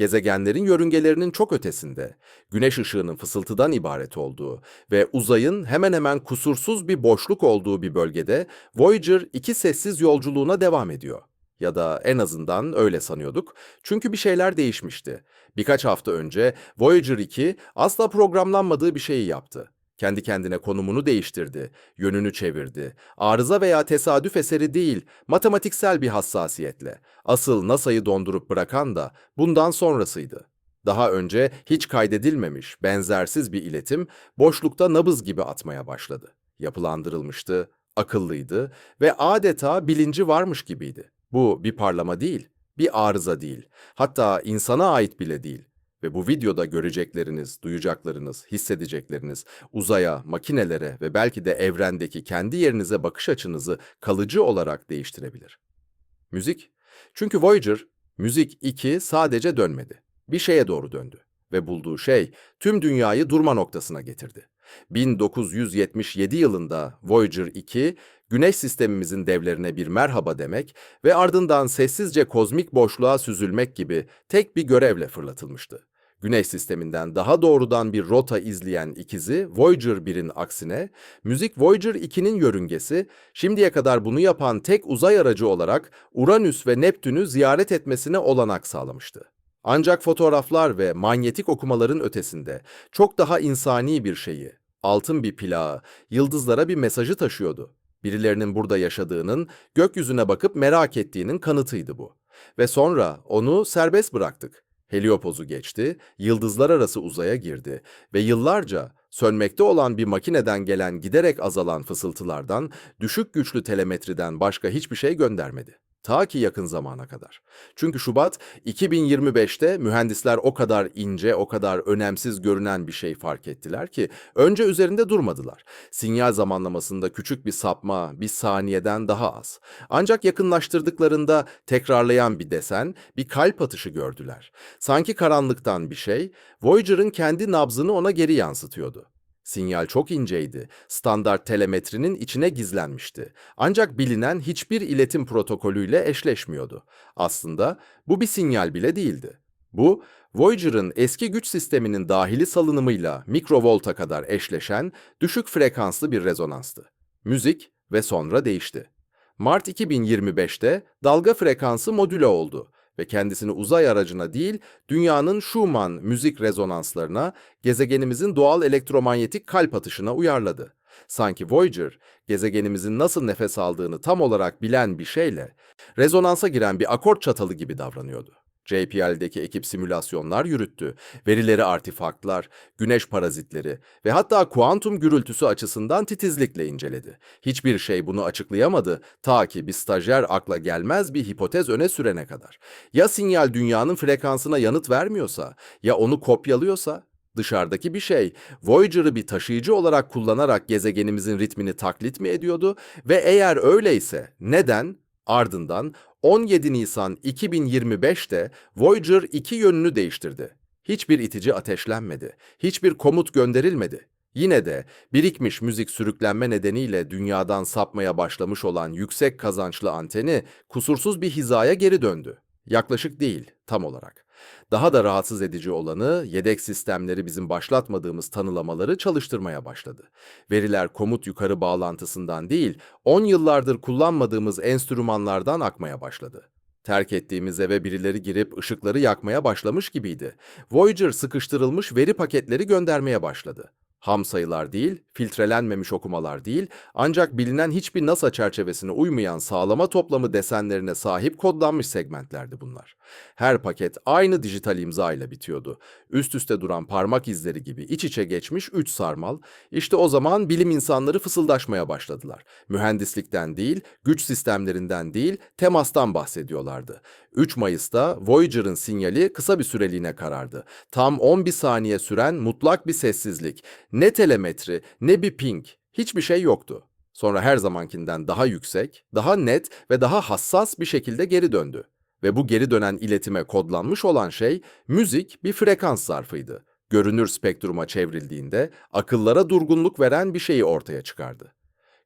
gezegenlerin yörüngelerinin çok ötesinde, güneş ışığının fısıltıdan ibaret olduğu ve uzayın hemen hemen kusursuz bir boşluk olduğu bir bölgede Voyager 2 sessiz yolculuğuna devam ediyor. Ya da en azından öyle sanıyorduk. Çünkü bir şeyler değişmişti. Birkaç hafta önce Voyager 2 asla programlanmadığı bir şeyi yaptı. Kendi kendine konumunu değiştirdi, yönünü çevirdi. Arıza veya tesadüf eseri değil, matematiksel bir hassasiyetle. Asıl NASA'yı dondurup bırakan da bundan sonrasıydı. Daha önce hiç kaydedilmemiş, benzersiz bir iletim boşlukta nabız gibi atmaya başladı. Yapılandırılmıştı, akıllıydı ve adeta bilinci varmış gibiydi. Bu bir parlama değil, bir arıza değil, hatta insana ait bile değil. Ve bu videoda görecekleriniz, duyacaklarınız, hissedecekleriniz uzaya, makinelere ve belki de evrendeki kendi yerinize bakış açınızı kalıcı olarak değiştirebilir. Müzik. Çünkü Voyager, Müzik 2 sadece dönmedi. Bir şeye doğru döndü. Ve bulduğu şey tüm dünyayı durma noktasına getirdi. 1977 yılında Voyager 2, Güneş sistemimizin devlerine bir merhaba demek ve ardından sessizce kozmik boşluğa süzülmek gibi tek bir görevle fırlatılmıştı. Güneş sisteminden daha doğrudan bir rota izleyen ikizi Voyager 1'in aksine, müzik Voyager 2'nin yörüngesi, şimdiye kadar bunu yapan tek uzay aracı olarak Uranüs ve Neptün'ü ziyaret etmesine olanak sağlamıştı. Ancak fotoğraflar ve manyetik okumaların ötesinde çok daha insani bir şeyi, altın bir plağı, yıldızlara bir mesajı taşıyordu. Birilerinin burada yaşadığının, gökyüzüne bakıp merak ettiğinin kanıtıydı bu. Ve sonra onu serbest bıraktık. Heliopozu geçti, yıldızlar arası uzaya girdi ve yıllarca sönmekte olan bir makineden gelen giderek azalan fısıltılardan, düşük güçlü telemetriden başka hiçbir şey göndermedi. Ta ki yakın zamana kadar. Çünkü Şubat 2025'te mühendisler o kadar ince, o kadar önemsiz görünen bir şey fark ettiler ki önce üzerinde durmadılar. Sinyal zamanlamasında küçük bir sapma, bir saniyeden daha az. Ancak yakınlaştırdıklarında tekrarlayan bir desen, bir kalp atışı gördüler. Sanki karanlıktan bir şey, Voyager'ın kendi nabzını ona geri yansıtıyordu. Sinyal çok inceydi. Standart telemetrinin içine gizlenmişti. Ancak bilinen hiçbir iletim protokolüyle eşleşmiyordu. Aslında bu bir sinyal bile değildi. Bu, Voyager'ın eski güç sisteminin dahili salınımıyla mikrovolta kadar eşleşen düşük frekanslı bir rezonanstı. Müzik ve sonra değişti. Mart 2025'te dalga frekansı modüle oldu ve kendisini uzay aracına değil, dünyanın Schumann müzik rezonanslarına, gezegenimizin doğal elektromanyetik kalp atışına uyarladı. Sanki Voyager, gezegenimizin nasıl nefes aldığını tam olarak bilen bir şeyle, rezonansa giren bir akort çatalı gibi davranıyordu. JPL'deki ekip simülasyonlar yürüttü. Verileri artifaktlar, güneş parazitleri ve hatta kuantum gürültüsü açısından titizlikle inceledi. Hiçbir şey bunu açıklayamadı ta ki bir stajyer akla gelmez bir hipotez öne sürene kadar. Ya sinyal dünyanın frekansına yanıt vermiyorsa, ya onu kopyalıyorsa Dışarıdaki bir şey, Voyager'ı bir taşıyıcı olarak kullanarak gezegenimizin ritmini taklit mi ediyordu ve eğer öyleyse neden? Ardından 17 Nisan 2025'te Voyager 2 yönünü değiştirdi. Hiçbir itici ateşlenmedi, hiçbir komut gönderilmedi. Yine de birikmiş müzik sürüklenme nedeniyle dünyadan sapmaya başlamış olan yüksek kazançlı anteni kusursuz bir hizaya geri döndü. Yaklaşık değil, tam olarak. Daha da rahatsız edici olanı yedek sistemleri bizim başlatmadığımız tanılamaları çalıştırmaya başladı. Veriler komut yukarı bağlantısından değil, 10 yıllardır kullanmadığımız enstrümanlardan akmaya başladı. Terk ettiğimiz eve birileri girip ışıkları yakmaya başlamış gibiydi. Voyager sıkıştırılmış veri paketleri göndermeye başladı. Ham sayılar değil, filtrelenmemiş okumalar değil, ancak bilinen hiçbir NASA çerçevesine uymayan sağlama toplamı desenlerine sahip kodlanmış segmentlerdi bunlar. Her paket aynı dijital imza ile bitiyordu. Üst üste duran parmak izleri gibi iç içe geçmiş üç sarmal, işte o zaman bilim insanları fısıldaşmaya başladılar. Mühendislikten değil, güç sistemlerinden değil, temastan bahsediyorlardı. 3 Mayıs'ta Voyager'ın sinyali kısa bir süreliğine karardı. Tam 11 saniye süren mutlak bir sessizlik. Ne telemetri, ne bir ping, hiçbir şey yoktu. Sonra her zamankinden daha yüksek, daha net ve daha hassas bir şekilde geri döndü. Ve bu geri dönen iletime kodlanmış olan şey müzik bir frekans zarfıydı. Görünür spektruma çevrildiğinde akıllara durgunluk veren bir şeyi ortaya çıkardı.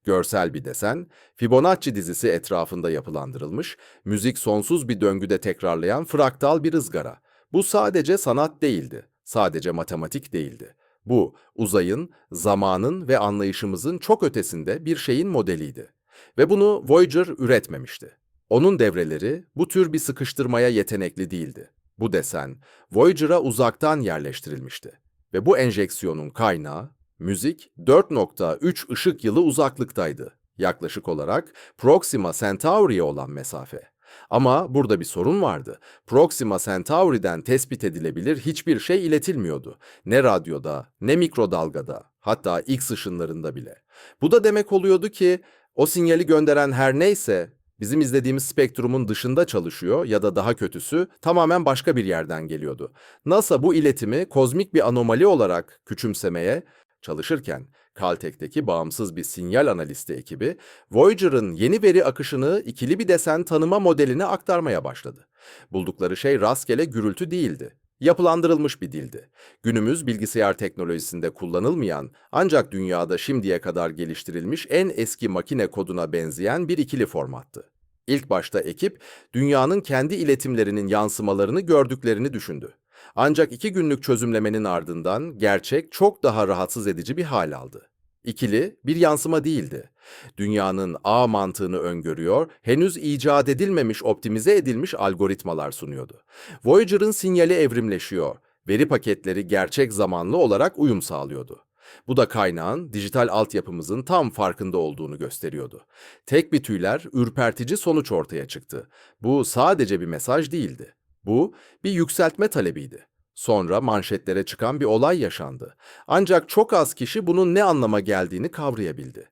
Görsel bir desen, Fibonacci dizisi etrafında yapılandırılmış, müzik sonsuz bir döngüde tekrarlayan fraktal bir ızgara. Bu sadece sanat değildi, sadece matematik değildi. Bu, uzayın, zamanın ve anlayışımızın çok ötesinde bir şeyin modeliydi. Ve bunu Voyager üretmemişti. Onun devreleri bu tür bir sıkıştırmaya yetenekli değildi. Bu desen Voyager'a uzaktan yerleştirilmişti. Ve bu enjeksiyonun kaynağı müzik 4.3 ışık yılı uzaklıktaydı. Yaklaşık olarak Proxima Centauri'ye olan mesafe. Ama burada bir sorun vardı. Proxima Centauri'den tespit edilebilir hiçbir şey iletilmiyordu. Ne radyoda, ne mikrodalgada, hatta X ışınlarında bile. Bu da demek oluyordu ki o sinyali gönderen her neyse bizim izlediğimiz spektrumun dışında çalışıyor ya da daha kötüsü tamamen başka bir yerden geliyordu. NASA bu iletimi kozmik bir anomali olarak küçümsemeye çalışırken Caltech'teki bağımsız bir sinyal analisti ekibi Voyager'ın yeni veri akışını ikili bir desen tanıma modeline aktarmaya başladı. Buldukları şey rastgele gürültü değildi. Yapılandırılmış bir dildi. Günümüz bilgisayar teknolojisinde kullanılmayan ancak dünyada şimdiye kadar geliştirilmiş en eski makine koduna benzeyen bir ikili formattı. İlk başta ekip dünyanın kendi iletimlerinin yansımalarını gördüklerini düşündü. Ancak iki günlük çözümlemenin ardından gerçek çok daha rahatsız edici bir hal aldı. İkili bir yansıma değildi. Dünyanın ağ mantığını öngörüyor, henüz icat edilmemiş optimize edilmiş algoritmalar sunuyordu. Voyager'ın sinyali evrimleşiyor, veri paketleri gerçek zamanlı olarak uyum sağlıyordu. Bu da kaynağın dijital altyapımızın tam farkında olduğunu gösteriyordu. Tek bir tüyler ürpertici sonuç ortaya çıktı. Bu sadece bir mesaj değildi. Bu bir yükseltme talebiydi. Sonra manşetlere çıkan bir olay yaşandı. Ancak çok az kişi bunun ne anlama geldiğini kavrayabildi.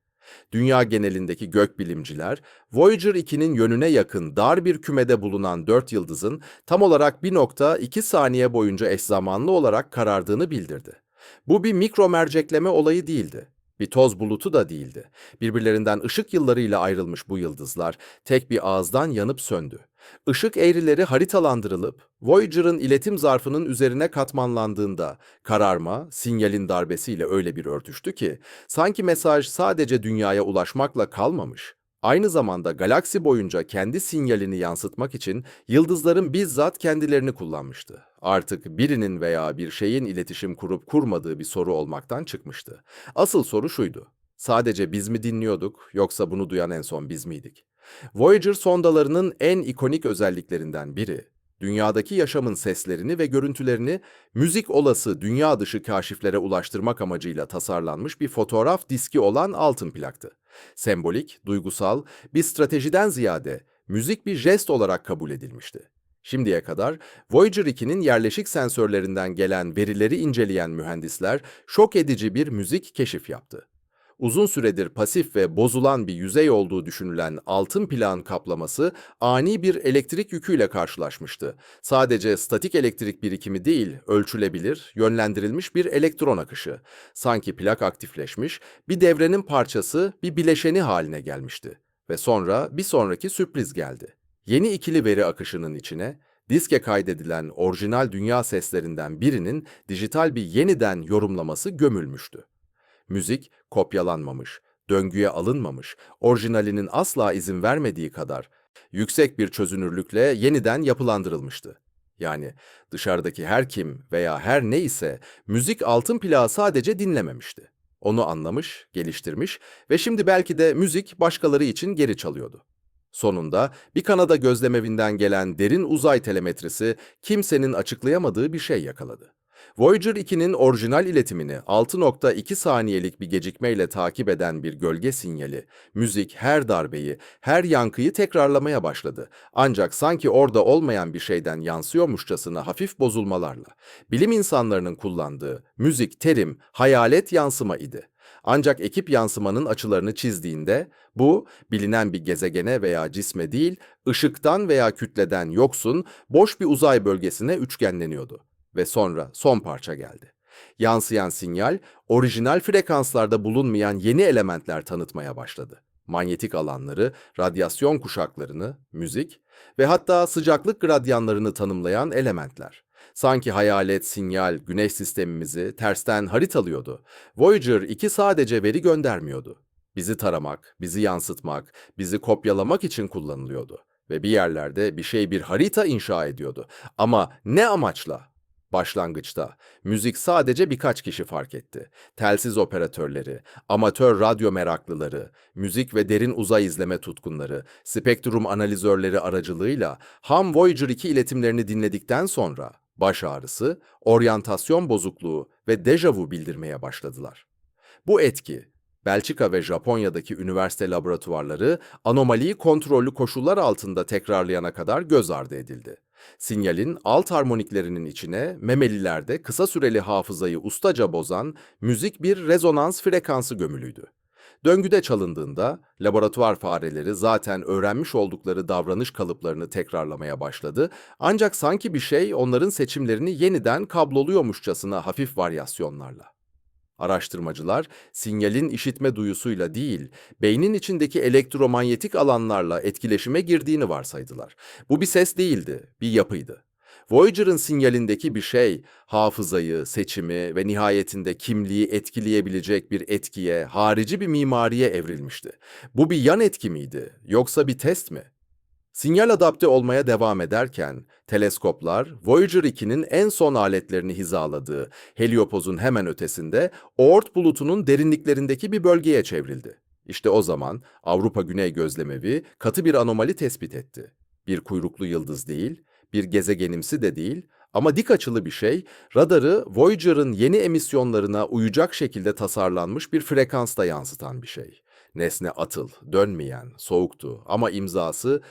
Dünya genelindeki gökbilimciler, Voyager 2'nin yönüne yakın dar bir kümede bulunan dört yıldızın tam olarak 1.2 saniye boyunca eş zamanlı olarak karardığını bildirdi. Bu bir mikro mercekleme olayı değildi. Bir toz bulutu da değildi. Birbirlerinden ışık yıllarıyla ayrılmış bu yıldızlar tek bir ağızdan yanıp söndü. Işık eğrileri haritalandırılıp Voyager'ın iletim zarfının üzerine katmanlandığında kararma sinyalin darbesiyle öyle bir örtüştü ki sanki mesaj sadece dünyaya ulaşmakla kalmamış. Aynı zamanda galaksi boyunca kendi sinyalini yansıtmak için yıldızların bizzat kendilerini kullanmıştı. Artık birinin veya bir şeyin iletişim kurup kurmadığı bir soru olmaktan çıkmıştı. Asıl soru şuydu. Sadece biz mi dinliyorduk yoksa bunu duyan en son biz miydik? Voyager sondalarının en ikonik özelliklerinden biri, dünyadaki yaşamın seslerini ve görüntülerini müzik olası dünya dışı kaşiflere ulaştırmak amacıyla tasarlanmış bir fotoğraf diski olan altın plaktı. Sembolik, duygusal, bir stratejiden ziyade müzik bir jest olarak kabul edilmişti. Şimdiye kadar Voyager 2'nin yerleşik sensörlerinden gelen verileri inceleyen mühendisler şok edici bir müzik keşif yaptı uzun süredir pasif ve bozulan bir yüzey olduğu düşünülen altın plan kaplaması ani bir elektrik yüküyle karşılaşmıştı. Sadece statik elektrik birikimi değil, ölçülebilir, yönlendirilmiş bir elektron akışı. Sanki plak aktifleşmiş, bir devrenin parçası, bir bileşeni haline gelmişti. Ve sonra bir sonraki sürpriz geldi. Yeni ikili veri akışının içine diske kaydedilen orijinal dünya seslerinden birinin dijital bir yeniden yorumlaması gömülmüştü. Müzik kopyalanmamış, döngüye alınmamış, orijinalinin asla izin vermediği kadar yüksek bir çözünürlükle yeniden yapılandırılmıştı. Yani dışarıdaki her kim veya her ne ise müzik altın plağı sadece dinlememişti. Onu anlamış, geliştirmiş ve şimdi belki de müzik başkaları için geri çalıyordu. Sonunda bir Kanada gözlemevinden gelen derin uzay telemetrisi kimsenin açıklayamadığı bir şey yakaladı. Voyager 2'nin orijinal iletimini 6.2 saniyelik bir gecikmeyle takip eden bir gölge sinyali, müzik her darbeyi, her yankıyı tekrarlamaya başladı. Ancak sanki orada olmayan bir şeyden yansıyormuşçasına hafif bozulmalarla. Bilim insanlarının kullandığı müzik terim hayalet yansıma idi. Ancak ekip yansımanın açılarını çizdiğinde bu bilinen bir gezegene veya cisme değil, ışıktan veya kütleden yoksun, boş bir uzay bölgesine üçgenleniyordu. Ve sonra son parça geldi. Yansıyan sinyal, orijinal frekanslarda bulunmayan yeni elementler tanıtmaya başladı. Manyetik alanları, radyasyon kuşaklarını, müzik ve hatta sıcaklık gradyanlarını tanımlayan elementler. Sanki hayalet sinyal güneş sistemimizi tersten haritalıyordu. Voyager 2 sadece veri göndermiyordu. Bizi taramak, bizi yansıtmak, bizi kopyalamak için kullanılıyordu. Ve bir yerlerde bir şey bir harita inşa ediyordu. Ama ne amaçla? Başlangıçta müzik sadece birkaç kişi fark etti. Telsiz operatörleri, amatör radyo meraklıları, müzik ve derin uzay izleme tutkunları, spektrum analizörleri aracılığıyla ham Voyager 2 iletimlerini dinledikten sonra baş ağrısı, oryantasyon bozukluğu ve dejavu bildirmeye başladılar. Bu etki Belçika ve Japonya'daki üniversite laboratuvarları anomaliyi kontrollü koşullar altında tekrarlayana kadar göz ardı edildi. Sinyalin alt harmoniklerinin içine memelilerde kısa süreli hafızayı ustaca bozan müzik bir rezonans frekansı gömülüydü. Döngüde çalındığında laboratuvar fareleri zaten öğrenmiş oldukları davranış kalıplarını tekrarlamaya başladı ancak sanki bir şey onların seçimlerini yeniden kabloluyormuşçasına hafif varyasyonlarla. Araştırmacılar sinyalin işitme duyusuyla değil, beynin içindeki elektromanyetik alanlarla etkileşime girdiğini varsaydılar. Bu bir ses değildi, bir yapıydı. Voyager'ın sinyalindeki bir şey, hafızayı, seçimi ve nihayetinde kimliği etkileyebilecek bir etkiye, harici bir mimariye evrilmişti. Bu bir yan etki miydi, yoksa bir test mi? Sinyal adapte olmaya devam ederken, teleskoplar Voyager 2'nin en son aletlerini hizaladığı Heliopoz'un hemen ötesinde Oort bulutunun derinliklerindeki bir bölgeye çevrildi. İşte o zaman Avrupa Güney Gözlemevi katı bir anomali tespit etti. Bir kuyruklu yıldız değil, bir gezegenimsi de değil ama dik açılı bir şey, radarı Voyager'ın yeni emisyonlarına uyacak şekilde tasarlanmış bir frekansta yansıtan bir şey. Nesne atıl, dönmeyen, soğuktu ama imzası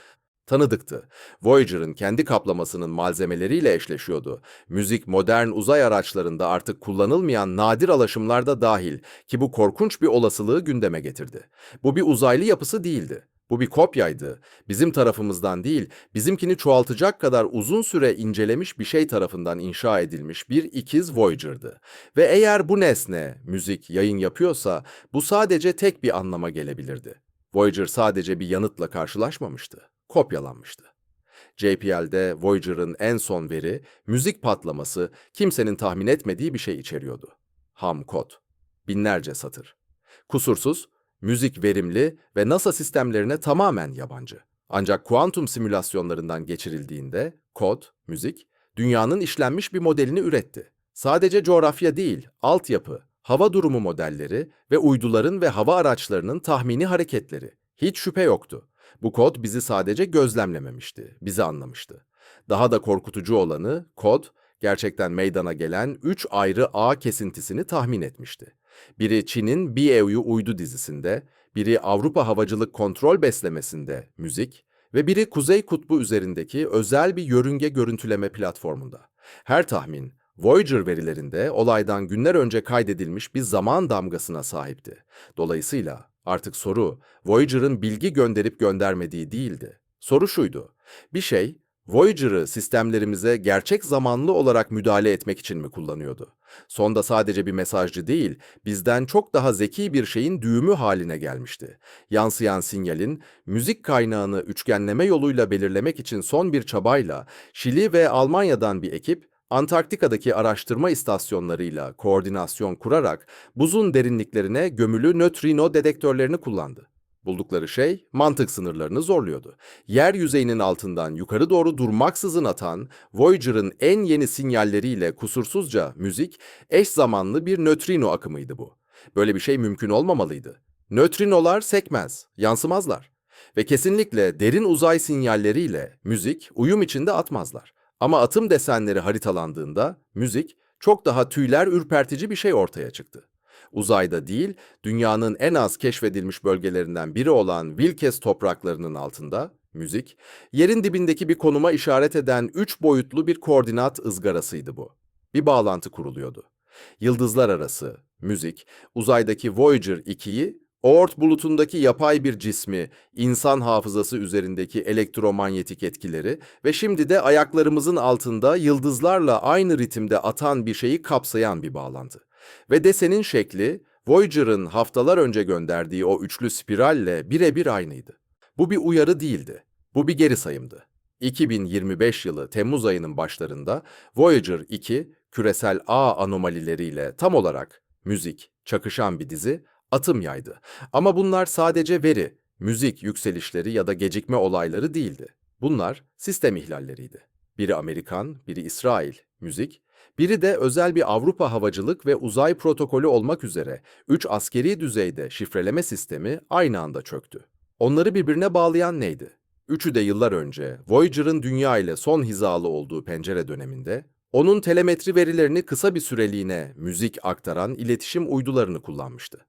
tanıdıktı. Voyager'ın kendi kaplamasının malzemeleriyle eşleşiyordu. Müzik modern uzay araçlarında artık kullanılmayan nadir alaşımlarda dahil ki bu korkunç bir olasılığı gündeme getirdi. Bu bir uzaylı yapısı değildi. Bu bir kopyaydı. Bizim tarafımızdan değil, bizimkini çoğaltacak kadar uzun süre incelemiş bir şey tarafından inşa edilmiş bir ikiz Voyager'dı. Ve eğer bu nesne, müzik, yayın yapıyorsa bu sadece tek bir anlama gelebilirdi. Voyager sadece bir yanıtla karşılaşmamıştı kopyalanmıştı. JPL'de Voyager'ın en son veri, müzik patlaması kimsenin tahmin etmediği bir şey içeriyordu. Ham kod. Binlerce satır. Kusursuz, müzik verimli ve NASA sistemlerine tamamen yabancı. Ancak kuantum simülasyonlarından geçirildiğinde kod, müzik, dünyanın işlenmiş bir modelini üretti. Sadece coğrafya değil, altyapı, hava durumu modelleri ve uyduların ve hava araçlarının tahmini hareketleri. Hiç şüphe yoktu. Bu kod bizi sadece gözlemlememişti, bizi anlamıştı. Daha da korkutucu olanı kod gerçekten meydana gelen üç ayrı ağ kesintisini tahmin etmişti. Biri Çin'in BEU uydu dizisinde, biri Avrupa Havacılık Kontrol Beslemesi'nde müzik ve biri Kuzey Kutbu üzerindeki özel bir yörünge görüntüleme platformunda. Her tahmin Voyager verilerinde olaydan günler önce kaydedilmiş bir zaman damgasına sahipti. Dolayısıyla Artık soru Voyager'ın bilgi gönderip göndermediği değildi. Soru şuydu. Bir şey Voyager'ı sistemlerimize gerçek zamanlı olarak müdahale etmek için mi kullanıyordu? Sonda sadece bir mesajcı değil, bizden çok daha zeki bir şeyin düğümü haline gelmişti. Yansıyan sinyalin müzik kaynağını üçgenleme yoluyla belirlemek için son bir çabayla Şili ve Almanya'dan bir ekip Antarktika'daki araştırma istasyonlarıyla koordinasyon kurarak buzun derinliklerine gömülü nötrino dedektörlerini kullandı. Buldukları şey mantık sınırlarını zorluyordu. Yer yüzeyinin altından yukarı doğru durmaksızın atan Voyager'ın en yeni sinyalleriyle kusursuzca müzik eş zamanlı bir nötrino akımıydı bu. Böyle bir şey mümkün olmamalıydı. Nötrinolar sekmez, yansımazlar ve kesinlikle derin uzay sinyalleriyle müzik uyum içinde atmazlar. Ama atım desenleri haritalandığında müzik çok daha tüyler ürpertici bir şey ortaya çıktı. Uzayda değil, dünyanın en az keşfedilmiş bölgelerinden biri olan Wilkes topraklarının altında müzik, yerin dibindeki bir konuma işaret eden üç boyutlu bir koordinat ızgarasıydı bu. Bir bağlantı kuruluyordu. Yıldızlar arası, müzik, uzaydaki Voyager 2'yi Oort bulutundaki yapay bir cismi, insan hafızası üzerindeki elektromanyetik etkileri ve şimdi de ayaklarımızın altında yıldızlarla aynı ritimde atan bir şeyi kapsayan bir bağlantı. Ve desenin şekli Voyager'ın haftalar önce gönderdiği o üçlü spiralle birebir aynıydı. Bu bir uyarı değildi. Bu bir geri sayımdı. 2025 yılı Temmuz ayının başlarında Voyager 2 küresel ağ anomalileriyle tam olarak müzik, çakışan bir dizi atım yaydı. Ama bunlar sadece veri, müzik yükselişleri ya da gecikme olayları değildi. Bunlar sistem ihlalleriydi. Biri Amerikan, biri İsrail, müzik, biri de özel bir Avrupa havacılık ve uzay protokolü olmak üzere üç askeri düzeyde şifreleme sistemi aynı anda çöktü. Onları birbirine bağlayan neydi? Üçü de yıllar önce Voyager'ın Dünya ile son hizalı olduğu pencere döneminde, onun telemetri verilerini kısa bir süreliğine müzik aktaran iletişim uydularını kullanmıştı.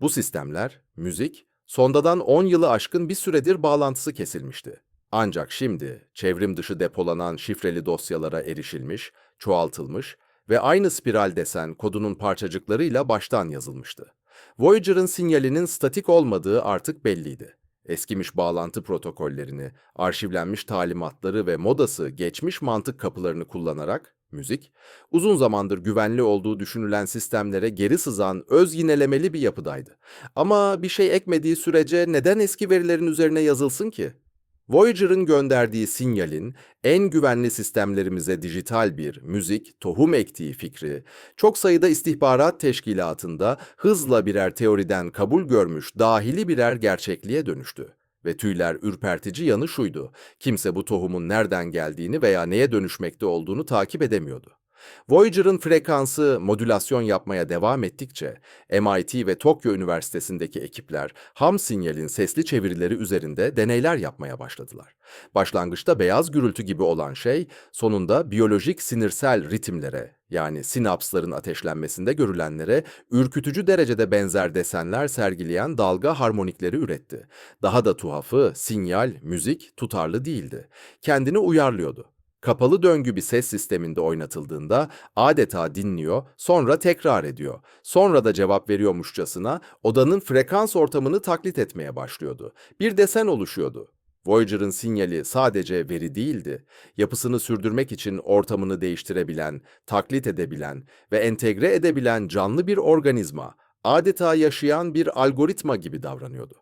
Bu sistemler, müzik, sondadan 10 yılı aşkın bir süredir bağlantısı kesilmişti. Ancak şimdi çevrim dışı depolanan şifreli dosyalara erişilmiş, çoğaltılmış ve aynı spiral desen kodunun parçacıklarıyla baştan yazılmıştı. Voyager'ın sinyalinin statik olmadığı artık belliydi. Eskimiş bağlantı protokollerini, arşivlenmiş talimatları ve modası geçmiş mantık kapılarını kullanarak müzik, uzun zamandır güvenli olduğu düşünülen sistemlere geri sızan öz yinelemeli bir yapıdaydı. Ama bir şey ekmediği sürece neden eski verilerin üzerine yazılsın ki? Voyager'ın gönderdiği sinyalin en güvenli sistemlerimize dijital bir müzik tohum ektiği fikri, çok sayıda istihbarat teşkilatında hızla birer teoriden kabul görmüş dahili birer gerçekliğe dönüştü. Ve tüyler ürpertici yanı şuydu, kimse bu tohumun nereden geldiğini veya neye dönüşmekte olduğunu takip edemiyordu. Voyager'ın frekansı modülasyon yapmaya devam ettikçe MIT ve Tokyo Üniversitesi'ndeki ekipler ham sinyalin sesli çevirileri üzerinde deneyler yapmaya başladılar. Başlangıçta beyaz gürültü gibi olan şey sonunda biyolojik sinirsel ritimlere yani sinapsların ateşlenmesinde görülenlere ürkütücü derecede benzer desenler sergileyen dalga harmonikleri üretti. Daha da tuhafı sinyal, müzik tutarlı değildi. Kendini uyarlıyordu kapalı döngü bir ses sisteminde oynatıldığında adeta dinliyor, sonra tekrar ediyor. Sonra da cevap veriyormuşçasına odanın frekans ortamını taklit etmeye başlıyordu. Bir desen oluşuyordu. Voyager'ın sinyali sadece veri değildi. Yapısını sürdürmek için ortamını değiştirebilen, taklit edebilen ve entegre edebilen canlı bir organizma, adeta yaşayan bir algoritma gibi davranıyordu.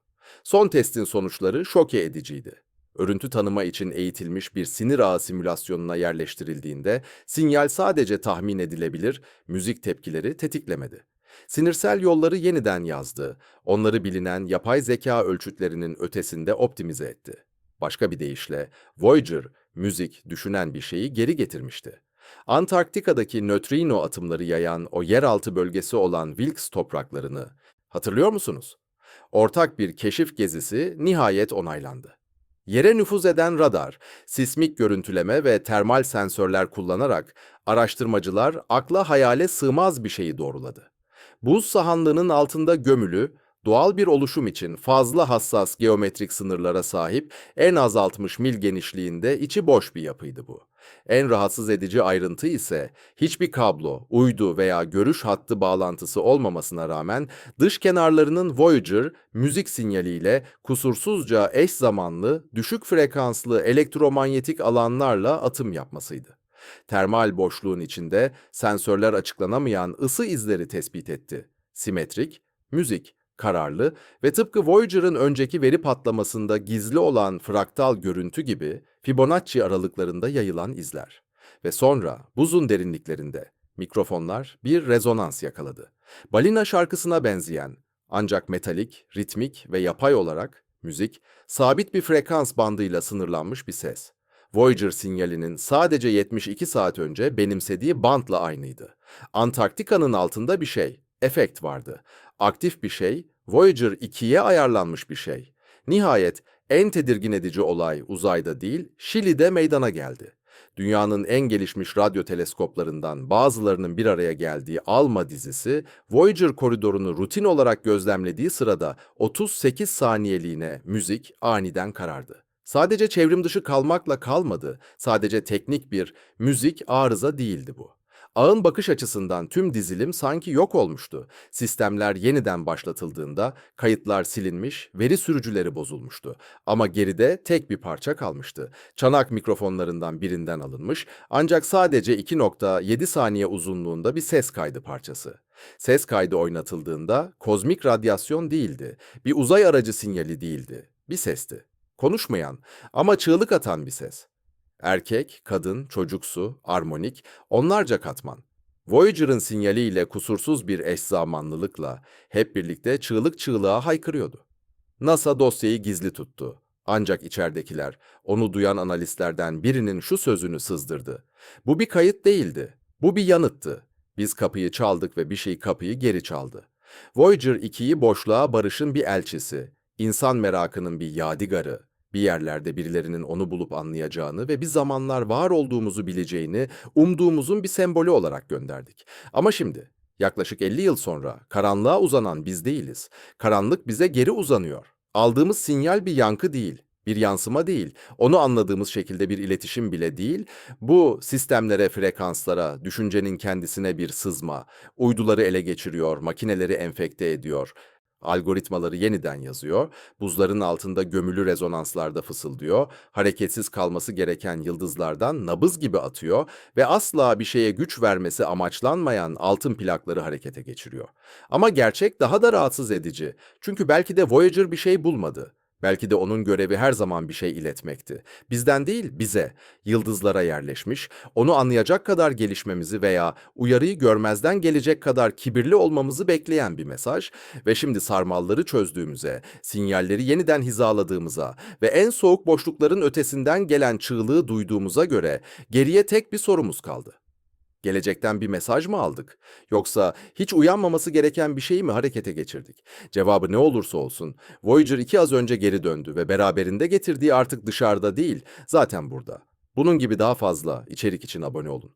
Son testin sonuçları şoke ediciydi örüntü tanıma için eğitilmiş bir sinir ağı simülasyonuna yerleştirildiğinde sinyal sadece tahmin edilebilir, müzik tepkileri tetiklemedi. Sinirsel yolları yeniden yazdı, onları bilinen yapay zeka ölçütlerinin ötesinde optimize etti. Başka bir deyişle Voyager, müzik düşünen bir şeyi geri getirmişti. Antarktika'daki nötrino atımları yayan o yeraltı bölgesi olan Wilkes topraklarını hatırlıyor musunuz? Ortak bir keşif gezisi nihayet onaylandı. Yere nüfuz eden radar, sismik görüntüleme ve termal sensörler kullanarak araştırmacılar akla hayale sığmaz bir şeyi doğruladı. Buz sahanlığının altında gömülü, doğal bir oluşum için fazla hassas geometrik sınırlara sahip en az 60 mil genişliğinde içi boş bir yapıydı bu. En rahatsız edici ayrıntı ise hiçbir kablo, uydu veya görüş hattı bağlantısı olmamasına rağmen dış kenarlarının Voyager müzik sinyaliyle kusursuzca eş zamanlı, düşük frekanslı elektromanyetik alanlarla atım yapmasıydı. Termal boşluğun içinde sensörler açıklanamayan ısı izleri tespit etti. Simetrik, müzik, kararlı ve tıpkı Voyager'ın önceki veri patlamasında gizli olan fraktal görüntü gibi Fibonacci aralıklarında yayılan izler. Ve sonra buzun derinliklerinde mikrofonlar bir rezonans yakaladı. Balina şarkısına benzeyen ancak metalik, ritmik ve yapay olarak müzik sabit bir frekans bandıyla sınırlanmış bir ses. Voyager sinyalinin sadece 72 saat önce benimsediği bantla aynıydı. Antarktika'nın altında bir şey, efekt vardı. Aktif bir şey, Voyager 2'ye ayarlanmış bir şey. Nihayet en tedirgin edici olay uzayda değil, Şili'de meydana geldi. Dünyanın en gelişmiş radyo teleskoplarından bazılarının bir araya geldiği ALMA dizisi, Voyager koridorunu rutin olarak gözlemlediği sırada 38 saniyeliğine müzik aniden karardı. Sadece çevrim dışı kalmakla kalmadı, sadece teknik bir müzik arıza değildi bu. Ağın bakış açısından tüm dizilim sanki yok olmuştu. Sistemler yeniden başlatıldığında kayıtlar silinmiş, veri sürücüleri bozulmuştu. Ama geride tek bir parça kalmıştı. Çanak mikrofonlarından birinden alınmış ancak sadece 2.7 saniye uzunluğunda bir ses kaydı parçası. Ses kaydı oynatıldığında kozmik radyasyon değildi, bir uzay aracı sinyali değildi, bir sesti. Konuşmayan ama çığlık atan bir ses. Erkek, kadın, çocuksu, armonik, onlarca katman. Voyager'ın sinyaliyle kusursuz bir eş zamanlılıkla hep birlikte çığlık çığlığa haykırıyordu. NASA dosyayı gizli tuttu. Ancak içeridekiler, onu duyan analistlerden birinin şu sözünü sızdırdı. Bu bir kayıt değildi. Bu bir yanıttı. Biz kapıyı çaldık ve bir şey kapıyı geri çaldı. Voyager 2'yi boşluğa barışın bir elçisi, insan merakının bir yadigarı, bir yerlerde birilerinin onu bulup anlayacağını ve bir zamanlar var olduğumuzu bileceğini umduğumuzun bir sembolü olarak gönderdik. Ama şimdi, yaklaşık 50 yıl sonra karanlığa uzanan biz değiliz. Karanlık bize geri uzanıyor. Aldığımız sinyal bir yankı değil, bir yansıma değil, onu anladığımız şekilde bir iletişim bile değil, bu sistemlere, frekanslara, düşüncenin kendisine bir sızma, uyduları ele geçiriyor, makineleri enfekte ediyor, algoritmaları yeniden yazıyor, buzların altında gömülü rezonanslarda fısıldıyor, hareketsiz kalması gereken yıldızlardan nabız gibi atıyor ve asla bir şeye güç vermesi amaçlanmayan altın plakları harekete geçiriyor. Ama gerçek daha da rahatsız edici. Çünkü belki de Voyager bir şey bulmadı. Belki de onun görevi her zaman bir şey iletmekti. Bizden değil, bize, yıldızlara yerleşmiş, onu anlayacak kadar gelişmemizi veya uyarıyı görmezden gelecek kadar kibirli olmamızı bekleyen bir mesaj ve şimdi sarmalları çözdüğümüze, sinyalleri yeniden hizaladığımıza ve en soğuk boşlukların ötesinden gelen çığlığı duyduğumuza göre geriye tek bir sorumuz kaldı. Gelecekten bir mesaj mı aldık? Yoksa hiç uyanmaması gereken bir şeyi mi harekete geçirdik? Cevabı ne olursa olsun, Voyager 2 az önce geri döndü ve beraberinde getirdiği artık dışarıda değil, zaten burada. Bunun gibi daha fazla içerik için abone olun.